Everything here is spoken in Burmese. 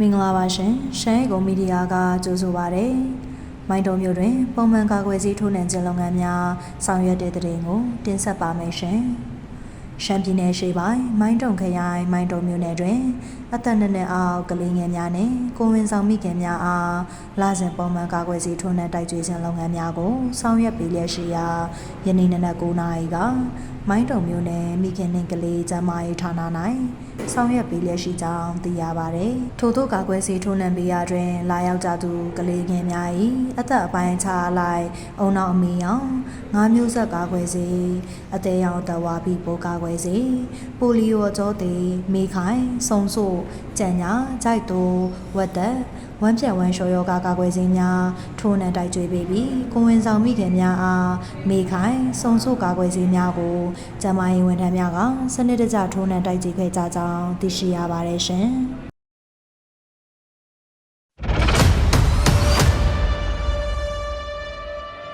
မင်္ဂလာပါရှင်ရှမ်းရီကုံမီဒီယာကကြိုဆိုပါရယ်မိုင်းတုံမြို့တွင် ပုံမှန်ကာကွယ်ဆေးထိုးနှံခြင်းလုပ်ငန်းများဆောင်ရွက်တဲ့တဲ့တင်ကိုတင်ဆက်ပါမယ်ရှင် ရှမ်းပြည်နယ်ရှေ့ပိုင်းမိုင်းတုံခရိုင်မိုင်းတုံမြို့နယ်တွင်အသက်နှစ်နှစ်အောက်ကလေးငယ်များနှင့်ကိုဝင်ဆောင်မိခင်များအားလာစဉ်ပုံမှန်ကာကွယ်ဆေးထိုးနှံတိုက်ကြွေးခြင်းလုပ်ငန်းများကိုဆောင်ရွက်ပေးလျက်ရှိရာယနေ့နနက်9:00နာရီကမိုင်းတုံမြို့နယ်မိခင်နှင့်ကလေးကျန်းမာရေးဌာန၌ဆောင်ရွက်ပေးလျက်ရှိကြောင်းသိရပါသည်ထို့သောကာကွယ်ဆေးထိုးနှံပေးရာတွင် လာရောက်ကြသူကလေးငယ်များ၏အသက်အပိုင်းခြားလိုက်အုံနောက်အမီအောင်ငါးမျိုးဆက်ကာကွယ်ဆေးအသေးရောင်တဝါပြီးပိုးကာကွယ်ဆေးပိုလီယိုအကြောသေးမေခိုင်ဆုံဆို့ကြံညာကြိုက်တိုးဝက်သက်ဝမ်းပြက်ဝမ်းလျှော်ယောဂကာကွယ်ဆေးများထိုးနှံတိုက်ကြွေးပေးပြီးကိုဝင်ဆောင်မိခင်များအားမေခိုင်ဆုံဆို့ကာကွယ်ဆေးများကိုကျန်းမာရေးဝန်ထမ်းများကစနစ်တကျထိုးနှံတိုက်ကြွေးခဲ့ကြကြောင်းသိရှိရပါတယ်ရှင်။